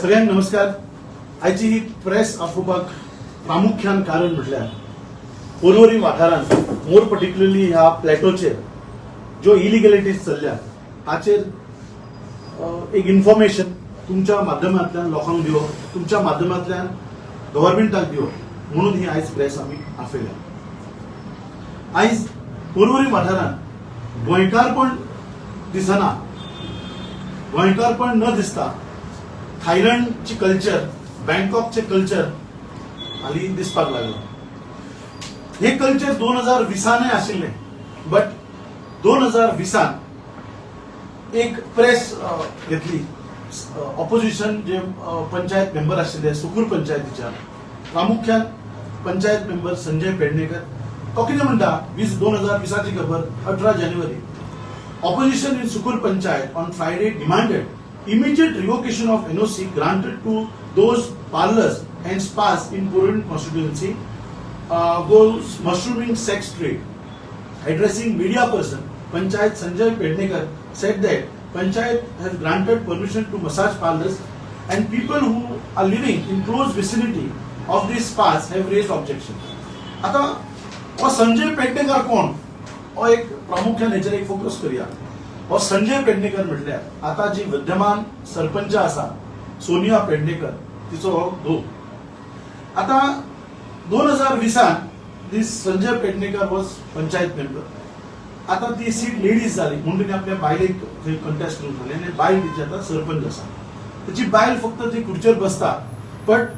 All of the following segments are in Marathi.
सगळ्यांना नमस्कार. आयची ही प्रेस आपोवपाक प्रामुख्यान कारण म्हटल्यार पोरवरी वाठारांत मोर पर्टिक्युलरली ह्या प्लॅटोचेर ज्यो इलिगेलिटीज चल्ल्यात ताचेर एक इन्फॉर्मेशन तुमच्या माध्यमांतल्यान लोकांक दिवप तुमच्या माध्यमांतल्यान गव्हर्मेंटाक दिवप म्हणून ही आयज प्रेस आमी आफयल्या. आयज पोरवरी वाठारांत गोंयकारपण दिसना. गोंयकारपण न दिसता थायलंडची कल्चर बँकॉकचे कल्चर हाली दिसपाक लागलो. हे कल्चर दोन हजार विसानय आशिल्ले बट दोन हजार विसान एक प्रेस घेतली. ऑपोजिशन जे पंचायत मेंबर आशिल्ले सुकूर पंचायतीच्या प्रामुख्यान पंचायत मेंबर संजय पेडणेकर. तो कितें म्हणटा वीस दोन हजार विसाची खबर अठरा जानेवारी. Opposition in Sukur panchayat on Friday demanded immediate revocation of NOC granted to those parlors and spas in Purin constituency uh, goes mushrooming sex trade. Addressing media person, Panchayat Sanjay Pednekar said that Panchayat has granted permission to massage parlors and people who are living in close vicinity of these spas have raised objection. आता हो संजय पेडणेकर कोण हो एक प्रामुख्यान हेचेर एक फोकस करूया हो संजय पेडणेकर म्हटल्यार आता जी विद्यमान सरपंच आसा सोनिया पेडणेकर तिचो हो धूव आता दोन हजार विसान ती संजय पेडणेकर वॉज पंचायत मेंबर आता ती सीट लेडीज जाली म्हणून तिने आपल्या बायलेक थंय कंटेस्ट करून झाली आनी बायल तिची आता सरपंच आसा तिची बायल फक्त ती खुर्चेर बसता बट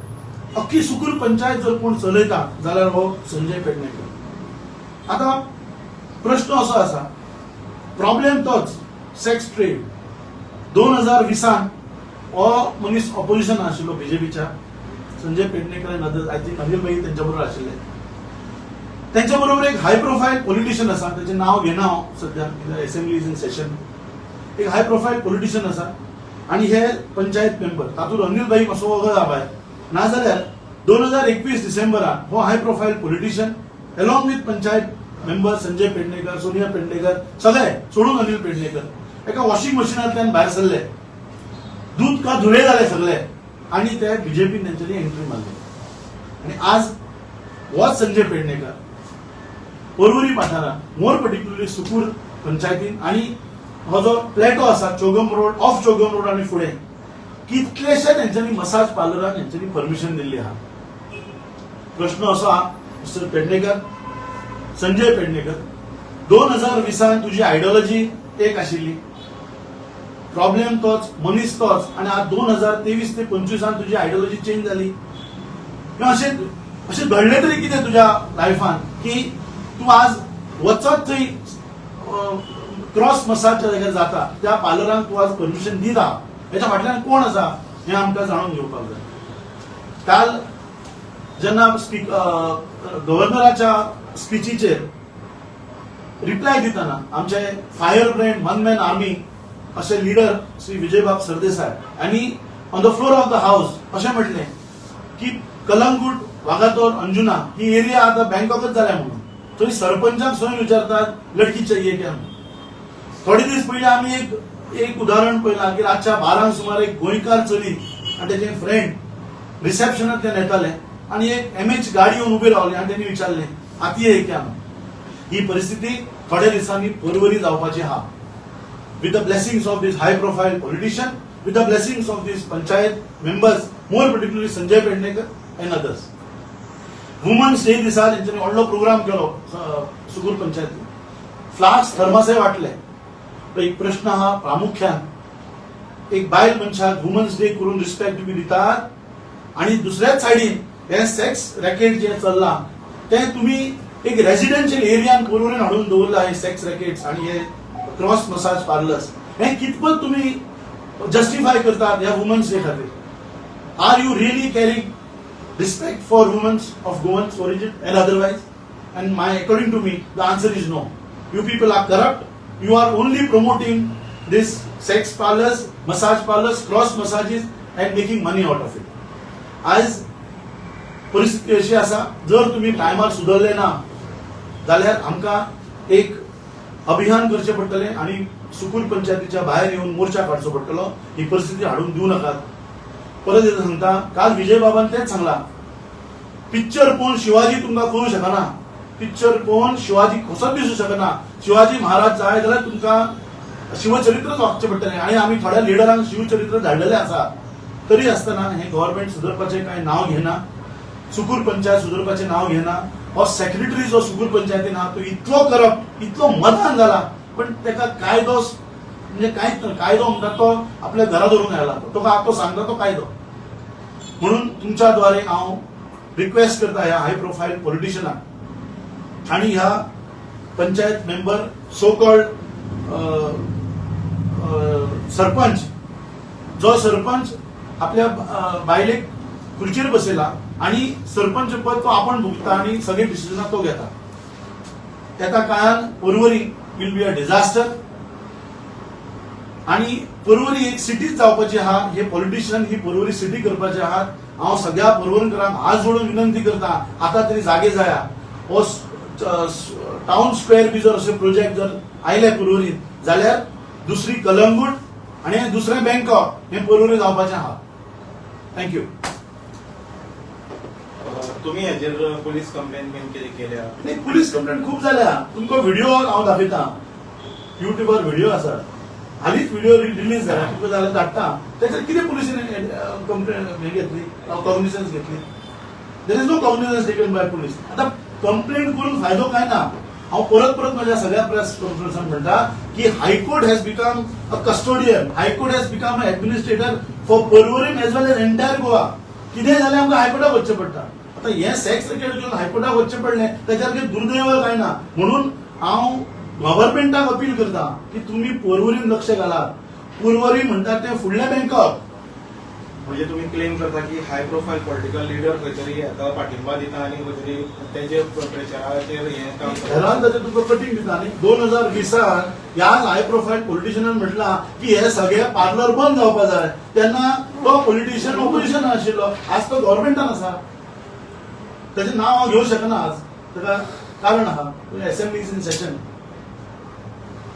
अख्खी सुकूर पंचायत जर कोण चलयता जाल्यार हो संजय पेडणेकर आता प्रश्न असो आसा प्रॉब्लेम तोच. सेक्स ट्रेड दोन हजार विसान हो मनीस ऑपोजिशन आशिल्लो बीजेपीच्या संजय पेडणेकर आय थिंक अनिल भाई त्यांच्या बरोबर आशिल्ले त्यांच्या बरोबर एक हाय प्रोफाईल पॉलिटिशियन आसा त्याचे नाव घेना हांव सध्या असेंब्ली इन सेशन एक हाय प्रोफाईल पॉलिटिशियन आसा आणि हे पंचायत मेंबर तातूंत अनिल भाई मातसो वगळ आबाय नाजाल्यार दोन हजार एकवीस डिसेंबराक हो high profile politician along with panchayat member Sanjay Pednekar Sonia Pednekar सगळे सोडून अनिल पेडणेकर. एका वॉशिंग मशिनांतल्यान भायर सरले दूध का धुळे जाले सगळे आणि ते बीजेपीन तेंच्यांनी एंट्री मारली. आणि आज होच संजय पेडणेकर पर्वरी पाठारा मोर पर्टिक्युलरली सुकूर पंचायतीन आणि हो जो प्लॅटो आसा Chogam road of Chogam road आणि फुडें कितलेशे तेंच्यांनी मसाज पार्लरान तेंच्यांनी परमिशन दिल्ली आहा प्रश्न असो आहा मिस्टर पेडणेकर संजय पेडणेकर दोन हजार विसान तुजी आयडियोलॉजी एक आशिल्ली प्रॉब्लेम तोच मनीस तोच आणि आज दोन हजार तेवीस ते पंचवीसान तुजी आयडियोलॉजी चेंज जाली किंवा अशें अशें घडलें तरी कितें तुज्या लायफान की तूं आज वचत थंय क्रॉस मसाजच्या जाग्यार जाता त्या पार्लरांक तूं आज परमिशन दिता. हेच्या फाटल्यान कोण आसा हें आमकां जाणून घेवपाक जाय. काल जेन्ना स्पीक गव्हर्नराच्या स्पिचीचेर रिप्लाय दितना आमचे fire brand one man army असे लिडर श्री विजयबाब सरदेसाय आणि on the floor of the house अशें म्हटलें की कलंगूट वागातोर अंजुना ही एरिया आता बँकॉकच जाल्या म्हणून. थंय सरपंचाक स्वयं विचारतात लडकी चाहिए क्या थोडे दीस पयलीं आमी एक एक उदाहरण पळयलां की रातच्या बारांक सुमार एक गोंयकार चली आनी तेजे फ्रेंड रिसेप्शनांतल्यान येताले आनी एक एम एच गाडी येवन उबी रावली आनी तेणी विचारलें आती ये क्या ही परिस्थिती थोड्या दिसांनी परवरी जावपाची आहा with the blessings of this high profile politician, with the blessings of these panchayat members, more particularly Sanjay Pendekar and others. Women's day दिसा तेंच्यांनी व्हडलो प्रोग्राम केलो स- सुगूर पंचायतीन फ्लास्क थर्मासे वाटले। तर एक प्रश्न हा प्रामुख्यान। एक बायल मनशाक वुमन्स डे करून रिस्पेक्ट बी दितात आणि दुसऱ्याच सायडीन हे सेक्स रॅकेट जे चल्ला ते तुम्ही एक रेसिडेन्शियल एरियान करून हाडून दवरला हे सेक्स रॅकेट्स आणि हे क्रॉस मसाज पार्लर्स. हे कितपत तुम्ही जस्टिफाय करतात या वुमन्स डे खातीर are you really caring respect for women's of Goans origin and otherwise and my according to me the answer is no you people are corrupt you are only promoting this sex parlours massage parlours cross massages and making money out of it आज परिस्थिती अशी असा जर तुम्ही टायमार सुधारले ना जाल्यार आमकां एक अभियान करचें पडटलें आनी सुकूल पंचायतीच्या भायर येवन मोर्चा काडचो पडटलो ही परिस्थिती हाडून दिवं नाकात. परत एकदा सांगता काल विजय बाबान तेच सांगला. पिक्चर पळोवन शिवाजी तुमकां कळू शकना. पिक्चर पळोवन शिवाजी कसोच दिसू शकना. शिवाजी महाराज जाय जाल्यार तुमकां शिवचरित्रच वागचें पडटलें आनी आमी थोड्या लिडरांक शिवचरित्र धाडलेलें आसा. तरी आसतना हें गव्हर्नमेंट सुदरपाचें कांय नांव घेना. सुकूर पंचायत सुदरपाचें नांव घेना. हो सेक्रेटरी जो सुगूर पंचायतीन आहा तो इतलो करप इतलो मदान जाला पण तेका कायदो म्हणजे कांयच कायदो म्हणटा तो आपल्या घरा धरून आयला तो तो तो सांगता तो कायदो. म्हणून तुमच्या द्वारे हांव रिक्वेस्ट करता ह्या हाय प्रोफायल पॉलिटिशियनाक आणि ह्या panchayat member so called sarpanch जो सरपंच आपल्या बायलेक खुर्चीर बसयला आणि सरपंच पद तो आपण भोगता आणि सगळे डिसिजन तो घेता. त्या काळात Porvorim will be a disaster आणि परवरी एक सिटीच जावपाची आहा हे पॉलिटिशियन ही परवरी सिटी करपाचे आहात हांव सगळ्या परवरीकरांक हात जोडून विनंती करता आता तरी जागे जाया. हो टाउन स्क्वेअर बी जर असे प्रोजेक्ट जर आयले परवरीत जाल्यार दुसरी कलंगूट आणि दुसरें बँकॉक हे परवरी जावपाचें आहा थँक्यू तुम्ही हाजेर पोलीस कंप्लेन बीन कितें केल्या? नाही पुलीस कंप्लेंट खूप झाल्या. तुमकां व्हिडिओ हांव दाखयता. युट्यूबर व्हिडिओ आसा. हालींच व्हिडिओ रिलीज जाला तुमकां जाल्यार धाडटा तेचेर कितें पुलिसीन कंप्लेन हे घेतली? कॉग्निशन्स घेतली? There is no cognizance taken by police आतां कंप्लेन करून फायदो काय ना? हांव परत परत माझ्या सगळ्या प्रेस कॉन्फरन्सान म्हणटा की high court has become a custodian high court has become a administrator for Porvorim as well as entire Goa कितें जाल्यार आमकां हायकोर्टाक वचचें पडटा आता हे सेक्स रेकेट घेवन हायकोर्टाक वचचें पडलें त्याच्यावर काही दुर्दैव काय ना. म्हणून हांव गव्हर्नमेंटाक अपील करता की तुम्ही पोरवरीन लक्ष घालात पुरवरी म्हणटात ते फुडल्या बँकॉक म्हणजे तुम्ही क्लेम करता की हाय प्रोफाईल पॉलिटिकल लिडर खंय तरी येता पाठिंबा दिता आनी खंय तरी तेजे प्रचाराचेर हें काम करता. घरान ताचे तुका कटींग दिता. न्ही दोन हजार विसान ह्या हाय प्रोफायल पॉलिटिशियनान म्हटला की हे सगळे पार्लर बंद जावपा जाय. तेन्ना तो पॉलिटिशियन ऑपोजिशन आशिल्लो आज तो गव्हर्नमेंटान आसा त्याचे नाव हांव घेवंक शकना आज. ताका कारण आहा असेंब्ली इज इन सेशन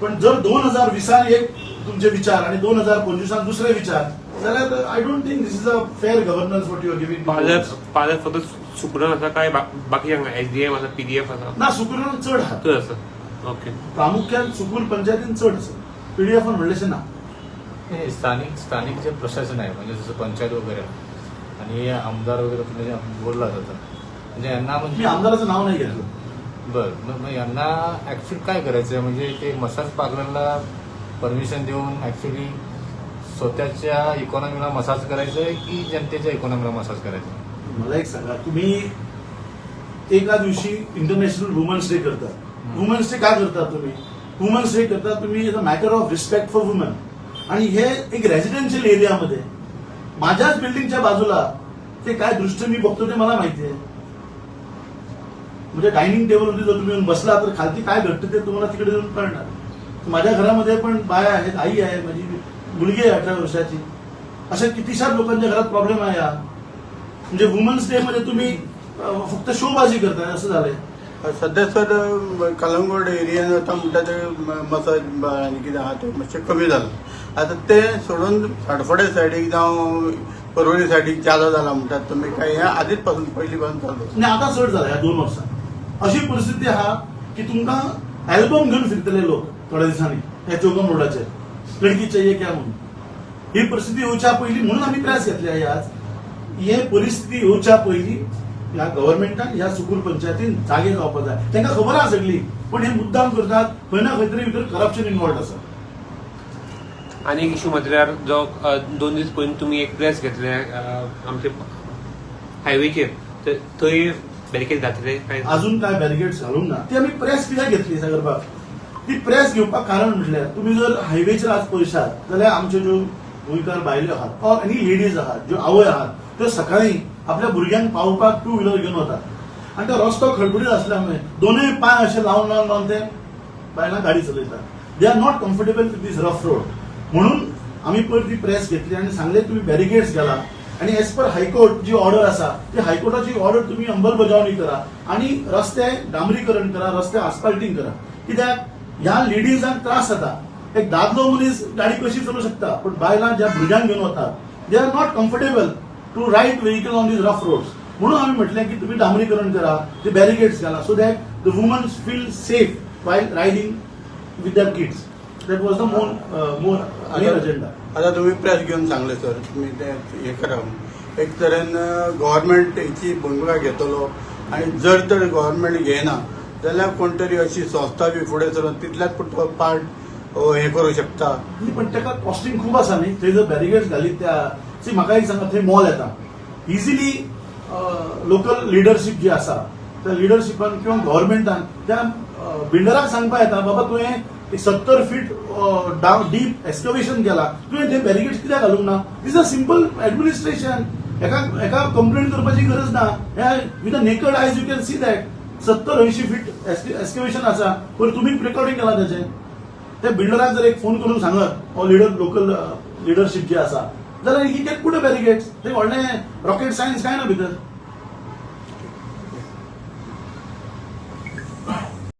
पण जर दोन हजार विसान एक तुमचे विचार आणि दोन हजार पंचवीसान दुसरे विचार जाल्यार I don't think this is a fair governance what you are giving पालक पालक फक्त सुकरण आसा काय बा- बाकी डी एम आसा पीडीएफ आसा ना सुकुरान चड आहा तर आसा ओके प्रामुख्यान सुकूर पंचायतीन चड आसा पीडीएफान म्हणलेशें ना. हे स्थानिक स्थानिक जे प्रशासन आहे म्हणजे जसं पंचायत वगैरे आणि आमदार वगैरे बोलला जातं म्हणजे यांना मी म्हणजे आमदाराचं नाव नाही घेतलं. बर मग यांना ऍक्च्युअली काय करायचं? म्हणजे ते मसाज पार्लरला परमिशन देऊन ऍक्च्युली स्वतःच्या इकॉनॉमीला मसाज करायचं आहे की जनतेच्या इकॉनॉमीला मसाज करायचं आहे? मला एक सांगा तुम्ही एका दिवशी इंटरनॅशनल वुमन्स डे करता. वुमन्स डे का करता तुम्ही? वुमन्स डे करता तुम्ही matter of respect for woman आणि हे एक रेसिडेन्शियल एरियामध्ये माझ्याच बिल्डिंगच्या बाजूला ते काय दृष्टी मी बघतो ते मला माहिती आहे. म्हणजे डायनिंग टेबलवरती जर तुम्ही येऊन बसला तर खालती काय घडतं ते तुम्हाला तिकडे येऊन कळणार. माझ्या घरामध्ये पण बाया आहेत आई आहे माझी मुलगी आहे अठरा वर्षाची. अशा कितीशाच लोकांच्या घरात प्रॉब्लेम आहे हा. म्हणजे वुमन्स डे मध्ये तुम्ही फक्त शोबाजी करताय असं झालंय. सध्या सर कलंगूट एरियान आता म्हणटा ते मसाज आनी कितें आहा तें मातशें कमी जालां आतां तें सोडून साडफोडे सायडीक जावं परवरी सायडीक चालू जाला म्हणटात तुमी काय हें आदीच पासून पयलीं पासून चालू आणि आता चड झाला ह्या दोन वर्सांत अशी परिस्थिती आहा की तुमकां अल्बम घेऊन फिरतले लोक थोड्या दिसांनी ह्या चौगम रोडाचेर लडकी चाहिए क्या म्हणून. ही परिस्थिती येवच्या पहिली म्हणून आमी प्रेस घेतले आहे आज. हे परिस्थिती येवच्या पहिली ह्या गव्हर्नमेंटान ह्या सुकूर पंचायतीन जागे जावपाक जाय. तांकां खबर आहा सगळी पण हे मुद्दाम करतात खंय ना खंय तरी भितर करप्शन इन्वॉल्ड आसा आनी एक इशू म्हटल्यार जो दोन दीस पयलीं तुमी एक प्रेस घेतले आमचे हायवेचेर थंय बॅरिकेड घातले काय? अजून काय बॅरिकेड घालूंक ना? ती आम्ही प्रेस कित्याक घेतली सागरबाग ती प्रेस घेवपाक कारण म्हटल्यार तुम्ही जर हायवेचेर आज पळयशात जाल्यार आमच्यो ज्यो गोंयकार बायल्यो आहात ऑर एनी लेडीज आहात ज्यो आवय आहात त्यो सकाळी आपल्या भुरग्यांक पावपाक टू व्हिलर घेवन वतात आनी तो रस्तो खडबडीत असल्यामुळे दोनूय पांय अशें लावन लावन लावन ते बायलां गाडी चलयतात. They are not comfortable with this rough road म्हणून आम्ही परत ती प्रेस घेतली आणि सांगले तुम्ही बॅरिकेड्स घाला. आणि एज पर हायकोर्ट जी ऑर्डर असा ती हायकोर्टाची ऑर्डर तुम्ही अंमलबजावणी करा आणि रस्ते डांबरीकरण करा रस्ते आस्फाल्टिंग करा. कित्याक ह्या लेडीजांक त्रास जाता एक दादलो मनीस गाडी कशी चलू शकता पण बायलां ज्या भुरग्यांक घेऊन वतात they are not comfortable to ride vehicle on these rough roads म्हणून आम्ही म्हटलं की तुम्ही डांबरीकरण करा ते बॅरिकेड्स घाला so that the women's feel safe while riding with their kids that was the more more main agenda आता तुम्ही प्रेस घेऊन सांगले सर तुम्ही ते हे करा. एक तरेन गव्हर्मेंट हेची भूमिका घेतलो. आणि जर तर गव्हर्मेंट घेयना जाल्यार कोण तरी अशी संस्था बी फुडें सरून तितल्याच पार्ट हे करू शकता. न्ही, पण ताका कॉस्टिंग खूप आसा न्ही. थंय जर बॅरिगेट घालीत त्या सी म्हाका एक सांगा थंय मॉल येता इजिली लोकल लिडरशीप जी आसा त्या लिडरशिपान किंवा गव्हर्मेंटान त्या बिल्डराक सांगपा येता बाबा तुवें एक सत्तर फीट डाऊन डीप एक्सकवेशन केला. तुवें ते बॅरिकेड्स कित्याक घालूंक ना? इज अ सिंपल ऍडमिनिस्ट्रेशन एका एका कंप्लेंट करपाची गरज ना. With a naked eyes you can see that सत्तर ऐंशी फीट एक्सकवेशन आसा पण तुम्ही रेकॉर्डिंग केला त्याचे. त्या बिल्डराक जर एक फोन करून सांगत हो लिडर लोकल लिडरशीप जे आसा जाल्यार ही कॅन पुट अ बॅरिकेड्स ते व्हडलें रॉकेट सायन्स काय ना भितर